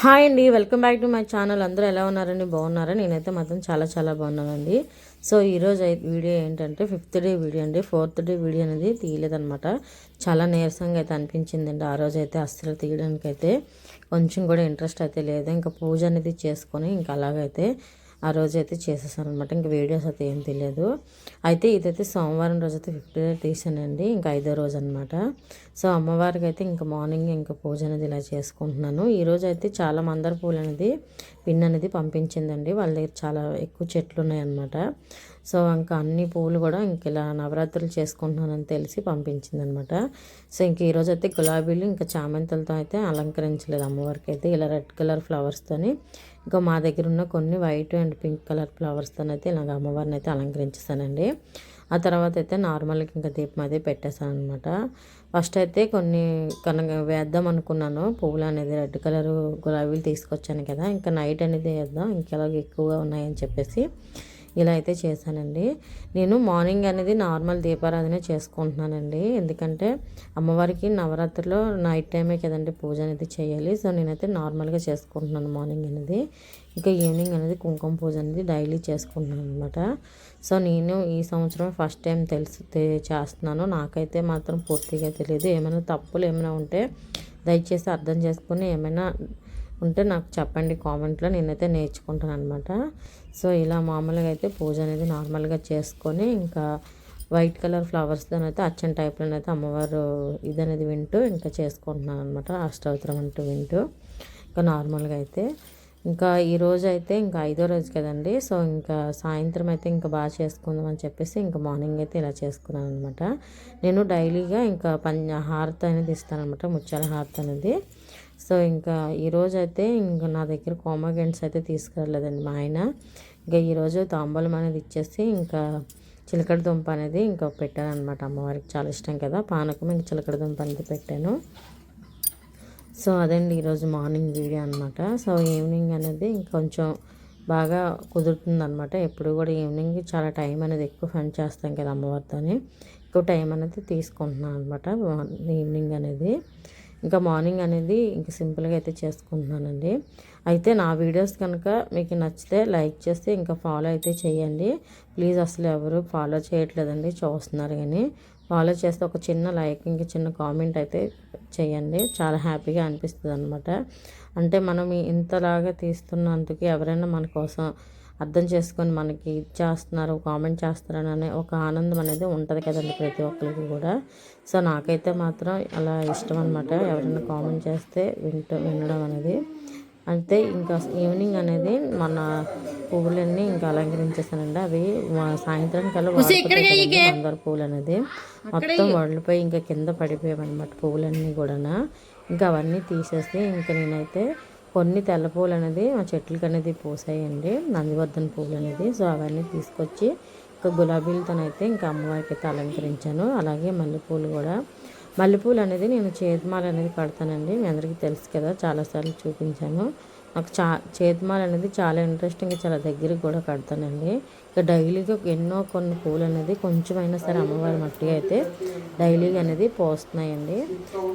Hi అండి welcome back to my channel. అందరూ ఎలా ఉన్నారండి? బాగున్నారా? నేనైతే మాత్రం చాలా చాలా బాగున్నానండి. సో ఈరోజు వీడియో ఏంటంటే ఫిఫ్త్ డే వీడియో అండి. ఫోర్త్ డే వీడియో అనేది తీయలేదనమాట చాలా నీరసంగా అయితే అనిపించిందండి ఆ రోజు అయితే అస్సలు తీయడానికి అయితే కొంచెం కూడా ఇంట్రెస్ట్ అయితే లేదు. ఇంకా పూజ అనేది చేసుకొని ఇంకా అలాగైతే ఆ రోజు అయితే చేసేసాను అనమాట ఇంకా వీడియోస్ అయితే ఏం తెలియదు. అయితే ఇదైతే సోమవారం రోజు అయితే ఫిఫ్త్ డే తీసానండి. ఇంకా ఐదో రోజు అనమాట సో అమ్మవారికి అయితే ఇంకా మార్నింగ్ ఇంకా పూజ అనేది ఇలా చేసుకుంటున్నాను. ఈ అయితే చాలా మందార పూలు అనేది పిన్ అనేది పంపించిందండి. వాళ్ళ దగ్గర చాలా ఎక్కువ చెట్లు ఉన్నాయన్నమాట. సో ఇంకా అన్ని పూలు కూడా ఇంక ఇలా నవరాత్రులు చేసుకుంటున్నానని తెలిసి పంపించింది అనమాట సో ఇంక ఈరోజు అయితే గులాబీలు ఇంకా చామంతులతో అయితే అలంకరించలేదు అమ్మవారికి అయితే ఇలా రెడ్ కలర్ ఫ్లవర్స్తోని ఇంకా మా దగ్గర ఉన్న కొన్ని వైట్ అండ్ పింక్ కలర్ ఫ్లవర్స్తో అయితే ఇలాగ అమ్మవారిని అయితే అలంకరించేసానండి. ఆ తర్వాత అయితే నార్మల్గా ఇంకా దీపం అదే పెట్టేశాను అనమాట ఫస్ట్ అయితే కొన్ని కనుక వేద్దాం అనుకున్నాను. పువ్వులు అనేది రెడ్ కలర్ గులాబీలు తీసుకొచ్చాను కదా ఇంకా నైట్ అనేది వేద్దాం ఇంకా ఎక్కువగా ఉన్నాయని చెప్పేసి. ఇలా అయితే చేశానండి. నేను మార్నింగ్ అనేది నార్మల్ దీపారాధన చేసుకుంటున్నానండి. ఎందుకంటే అమ్మవారికి నవరాత్రిలో నైట్ టైమే కదండి పూజ అనేది చేయాలి. సో నేనైతే నార్మల్గా చేసుకుంటున్నాను మార్నింగ్ అనేది. ఇంకా ఈవినింగ్ అనేది కుంకుమ పూజ అనేది డైలీ చేసుకుంటున్నాను అనమాట సో నేను ఈ సంవత్సరం ఫస్ట్ టైం తెలిసి చేస్తున్నాను. నాకైతే మాత్రం పూర్తిగా తెలియదు ఏమైనా తప్పులు ఏమైనా ఉంటే దయచేసి అర్థం చేసుకుని ఏమైనా ఉంటే నాకు చెప్పండి కామెంట్లో. నేనైతే నేర్చుకుంటాను అనమాట సో ఇలా మామూలుగా అయితే పూజ అనేది నార్మల్గా చేసుకొని ఇంకా వైట్ కలర్ ఫ్లవర్స్తో అయితే అచ్చని టైప్లో అయితే అమ్మవారు ఇది అనేది వింటూ ఇంకా చేసుకుంటున్నాను అనమాట అష్టోత్తరం అంటూ వింటూ ఇంకా నార్మల్గా అయితే. ఇంకా ఈ అయితే ఇంకా ఐదో రోజు కదండి. సో ఇంకా సాయంత్రం అయితే ఇంకా బాగా చేసుకుందాం అని చెప్పేసి ఇంకా మార్నింగ్ అయితే ఇలా చేసుకున్నాను అనమాట నేను డైలీగా ఇంకా పంచ హారతి అనేది ఇస్తాను అనమాట ముత్యాల హారతి అనేది. సో ఇంకా ఈరోజైతే ఇంకా నా దగ్గర కోమాగెంట్స్ అయితే తీసుకురాలేదండి మా ఆయన. ఇంకా ఈరోజు తాంబూలం అనేది ఇచ్చేసి ఇంకా చిలకడ దుంప అనేది ఇంకా పెట్టానమాట అమ్మవారికి. చాలా ఇష్టం కదా పానకం ఇంకా చిలకడ దుంప అనేది పెట్టాను. సో అదండి ఈరోజు మార్నింగ్ వీడియో అనమాట సో ఈవినింగ్ అనేది ఇంకొంచెం బాగా కుదురుతుందనమాట ఎప్పుడు కూడా ఈవినింగ్ చాలా టైం అనేది ఎక్కువ స్పెండ్ చేస్తాం కదా అమ్మవారితోని. ఎక్కువ టైం అనేది తీసుకుంటున్నాను అనమాట ఈవినింగ్ అనేది. ఇంకా మార్నింగ్ అనేది ఇంకా సింపుల్గా అయితే చేసుకుంటున్నానండి. అయితే నా వీడియోస్ కనుక మీకు నచ్చితే లైక్ చేస్తే ఇంకా ఫాలో అయితే చేయండి. ప్లీజ్ అసలు ఎవరు ఫాలో చేయట్లేదండి చూస్తున్నారు కానీ ఫాలో చేస్తే ఒక చిన్న లైక్ ఇంకా చిన్న కామెంట్ అయితే చేయండి. చాలా హ్యాపీగా అనిపిస్తుంది అనమాట అంటే మనం ఇంతలాగా తీస్తున్నందుకు ఎవరైనా మన కోసం అర్థం చేసుకొని మనకి చేస్తున్నారు కామెంట్ చేస్తున్నారని అనే ఒక ఆనందం అనేది ఉంటుంది కదండి ప్రతి ఒక్కరికి కూడా. సో నాకైతే మాత్రం అలా ఇష్టం అనమాట ఎవరైనా కామెంట్ చేస్తే వింటూ వినడం అనేది. అయితే ఇంకా ఈవినింగ్ అనేది మన పువ్వులన్నీ ఇంకా అలంకరించేసానండి. అవి సాయంత్రం కల్లా మందార పువ్వులు అనేది మొత్తం వడలిపోయి ఇంకా కింద పడిపోయామన్నమాట పువ్వులన్నీ కూడా ఇంకా అవన్నీ తీసేసి ఇంకా నేనైతే కొన్ని తెల్ల పూలు అనేది మా చెట్లకి అనేది పూసాయండి. నందివర్ధన పూలు అనేది సో అవన్నీ తీసుకొచ్చి ఇంకా గులాబీలతోనైతే ఇంకా అమ్మవారికి అయితే అలంకరించాను. అలాగే మల్లెపూలు కూడా. మల్లెపూలు అనేది నేను చేతిమాల అనేది కడతానండి. మీ అందరికీ తెలుసు కదా చాలాసార్లు చూపించాను. నాకు చా చేతిమాల అనేది చాలా ఇంట్రెస్టింగ్ చాలా దగ్గరికి కూడా కడతానండి. ఇక డైలీగా ఎన్నో కొన్ని పూలు అనేది కొంచెమైనా సరే అమ్మవారి మట్టి అయితే డైలీగా అనేది పోస్తున్నాయండి.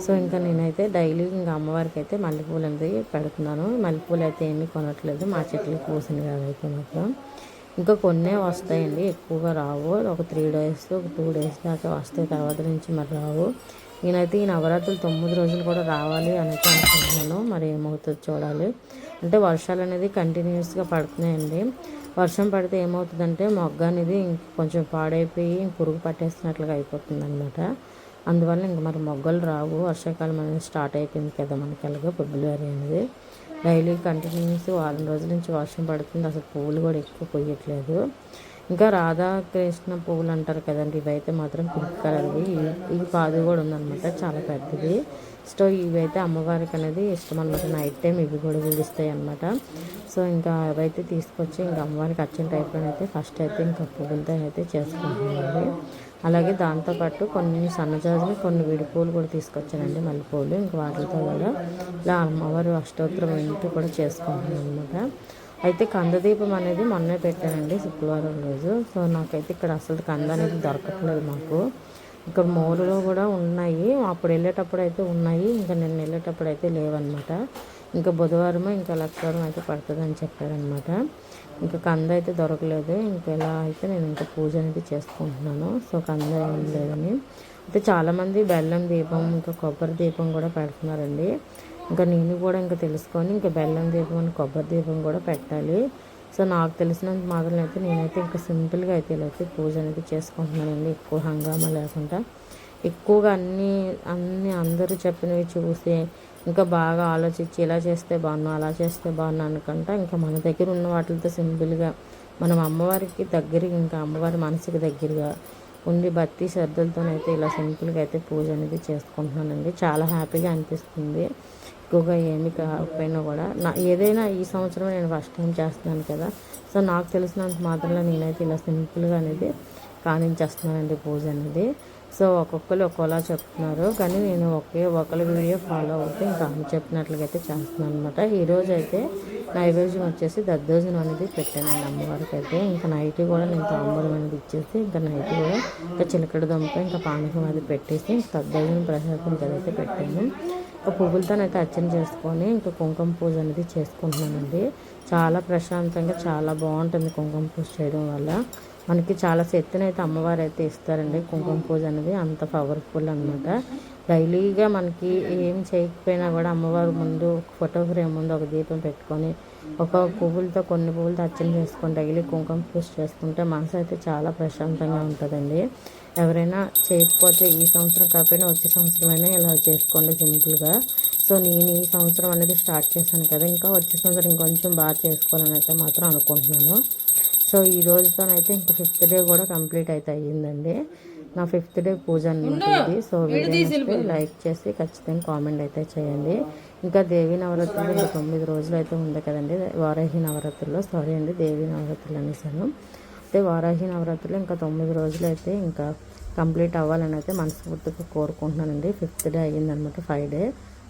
సో ఇంకా నేనైతే డైలీ ఇంకా అమ్మవారికి అయితే మల్లెపూలు అనేది పెడుతున్నాను. మల్లెపూలు అయితే ఏమీ కొనట్లేదు మా చెట్లకు పూసింది కాబట్టి మాత్రం. ఇంకా కొన్నే వస్తాయండి ఎక్కువగా రావు. ఒక త్రీ డేస్ ఒక టూ డేస్ దాకా వస్తాయి తర్వాత నుంచి మరి రావు. నేనైతే ఈ నవరాత్రులు తొమ్మిది రోజులు కూడా రావాలి అనేది అనుకుంటున్నాను. మరి ఏమవుతుందో చూడాలి. అంటే వర్షాలు అనేది కంటిన్యూస్గా పడుతున్నాయండి. వర్షం పడితే ఏమవుతుందంటే మొగ్గ అనేది ఇంక కొంచెం పాడైపోయి పురుగు పట్టేస్తున్నట్లుగా అయిపోతుంది అనమాట అందువల్ల ఇంక మరి మొగ్గలు రావు. వర్షాకాలం అనేది స్టార్ట్ అయిపోయింది కదా మనకి అలాగే ఫిబ్రవరి అనేది. డైలీ కంటిన్యూస్ వారం రోజుల నుంచి వర్షం పడుతుంది. అసలు పువ్వులు కూడా ఎక్కువ పోయట్లేదు ఇంకా రాధాకృష్ణ పువ్వులు అంటారు కదండి ఇవైతే మాత్రం పింక్ కలర్వి ఈ పాదు కూడా ఉందన్నమాట చాలా పెద్దది. సో ఇవైతే అమ్మవారికి అనేది ఇష్టం అనమాట నైట్ టైం ఇవి కూడా విడుస్తాయి అనమాట సో ఇంకా అవైతే తీసుకొచ్చి ఇంకా అమ్మవారికి వచ్చిన టైప్లో అయితే ఫస్ట్ అయితే ఇంకా పువ్వులతో అయితే చేసుకుంటున్నామండి. అలాగే దాంతోపాటు కొన్ని సన్నజాజులు కొన్ని విడిపూలు కూడా తీసుకొచ్చానండి మల్లెపూలు ఇంకా వాటితో కూడా. ఇలా అమ్మవారు అష్టోత్తరం ఇంటి కూడా చేసుకుంటున్నాను అనమాట అయితే కందదీపం అనేది మొన్నే పెట్టానండి శుక్రవారం రోజు. సో నాకైతే ఇక్కడ అసలు కంద అనేది దొరకట్లేదు మాకు. ఇక్కడ మోరులో కూడా ఉన్నాయి. అప్పుడు వెళ్ళేటప్పుడు అయితే ఉన్నాయి. ఇంకా నేను వెళ్ళేటప్పుడు అయితే లేవన్నమాట. ఇంకా బుధవారం ఇంకా లక్షవారం అయితే పడుతుందని చెప్పారనమాట ఇంకా కంద అయితే దొరకలేదు. ఇంకా ఇలా అయితే నేను ఇంకా పూజ అనేది చేసుకుంటున్నాను. సో కంద ఏం లేదని. అయితే చాలామంది బెల్లం దీపం ఇంకా కొబ్బరి దీపం కూడా పెడుతున్నారండి. ఇంకా నేను కూడా ఇంకా తెలుసుకొని ఇంకా బెల్లం దీపం అని కొబ్బరి దీపం కూడా పెట్టాలి. సో నాకు తెలిసినంత మాత్రం అయితే నేనైతే ఇంకా సింపుల్గా అయితే ఇలా అయితే పూజ అనేది చేసుకుంటున్నానండి. ఎక్కువ హంగామా లేకుండా. ఎక్కువగా అన్నీ అన్నీ అందరూ చెప్పినవి చూసి ఇంకా బాగా ఆలోచించి ఇలా చేస్తే బాగున్నా అలా చేస్తే బాగున్నా అనుకుంటా ఇంకా మన దగ్గర ఉన్న వాటితో సింపుల్గా మనం అమ్మవారికి దగ్గరగా ఇంకా అమ్మవారి మనసుకి దగ్గరగా ఉండి భక్తి శ్రద్ధలతోనైతే ఇలా సింపుల్గా అయితే పూజ అనేది చేసుకుంటున్నానండి. చాలా హ్యాపీగా అనిపిస్తుంది. ఎక్కువగా ఏమి కాకపోయినా కూడా నా ఏదైనా ఈ సంవత్సరం నేను ఫస్ట్ టైం చేస్తున్నాను కదా. సో నాకు తెలిసినంత మాత్రంలో నేనైతే ఇలా సింపుల్గా అనేది కానించేస్తున్నానండి పూజ అనేది. సో ఒక్కొక్కరు ఒక్కోలా చెప్తున్నారు. కానీ నేను ఒకే ఒకరి వీడియో ఫాలో అవుతూ ఇంకా ఆమె చెప్పినట్లుగా అయితే చేస్తున్నాను అనమాట ఈరోజు అయితే నైవేద్యం వచ్చేసి దద్దోజనం అనేది పెట్టాను అమ్మవారికి అయితే. ఇంకా నైట్ కూడా నేను తాంబూలం అనేది ఇచ్చేసి ఇంకా నైట్ కూడా ఇంకా చిలకడ దుంప ఇంకా పానకం అది పెట్టేసి దద్దోజనం ప్రసాదం కదైతే పెట్టాను. పువ్వులతోనైతే అర్చన చేసుకొని ఇంకా కుంకుమ పూజ అనేది చేసుకుంటున్నానండి. చాలా ప్రశాంతంగా చాలా బాగుంటుంది కుంకుమ పూజ చేయడం వల్ల. మనకి చాలా శక్తిని అయితే అమ్మవారు అయితే ఇస్తారండి కుంకుమ పూజ అనేది అంత పవర్ఫుల్ అనమాట డైలీగా మనకి ఏం చేయకపోయినా కూడా అమ్మవారు ముందు ఫోటో ఫ్రేమ్ ముందు ఒక దీపం పెట్టుకొని ఒక పువ్వులతో కొన్ని పువ్వులతో అర్చన చేసుకొని డైలీ కుంకుమ పూజ చేసుకుంటే మనసు అయితే చాలా ప్రశాంతంగా ఉంటుందండి. ఎవరైనా చేయకపోతే ఈ సంవత్సరం కాకపోయినా వచ్చే సంవత్సరం అయినా ఇలా చేసుకోండి సింపుల్గా. సో నేను ఈ సంవత్సరం అనేది స్టార్ట్ చేశాను కదా. ఇంకా వచ్చే సంవత్సరం ఇంకొంచెం బాగా చేసుకోవాలని అయితే మాత్రం అనుకుంటున్నాను. సో ఈ రోజుతోనైతే ఇంకా ఫిఫ్త్ డే కూడా కంప్లీట్ అయితే అయ్యిందండి. నా ఫిఫ్త్ డే పూజ అనమాట ఇది. సో వీడియో లైక్ చేసి ఖచ్చితంగా కామెంట్ అయితే చేయండి. ఇంకా దేవి నవరాత్రులు తొమ్మిది రోజులు అయితే ఉంది కదండి. వారాహి నవరాత్రుల్లో సారీ అండి దేవి నవరాత్రులు అనేసాను. అయితే వారాహి నవరాత్రులు ఇంకా తొమ్మిది రోజులు అయితే ఇంకా కంప్లీట్ అవ్వాలని అయితే మనస్ఫూర్తిగా కోరుకుంటున్నానండి. ఫిఫ్త్ డే అయ్యిందనమాట ఫైవ్ డే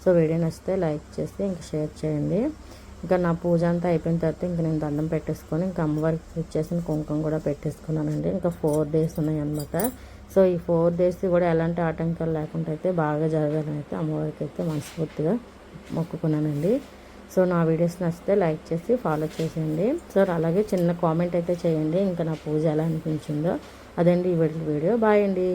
సో వీడియో నచ్చితే లైక్ చేసి ఇంకా షేర్ చేయండి. ఇంకా నా పూజ అంతా అయిపోయిన తర్వాత ఇంకా నేను దండం పెట్టేసుకొని ఇంకా అమ్మవారికి ఇచ్చేసిన కుంకుమ కూడా పెట్టేసుకున్నానండి. ఇంకా ఫోర్ డేస్ ఉన్నాయన్నమాట. సో ఈ ఫోర్ డేస్ కూడా ఎలాంటి ఆటంకాలు లేకుండా అయితే బాగా జరగాలని అయితే అమ్మవారికి అయితే మనస్ఫూర్తిగా మొక్కుకున్నానండి. సో నా వీడియోస్ నచ్చితే లైక్ చేసి ఫాలో చేసేయండి. సో అలాగే చిన్న కామెంట్ అయితే చేయండి. ఇంకా నా పూజ ఎలా అనిపించిందో. అదండి ఈ వీడియో. బాయ్ అండి.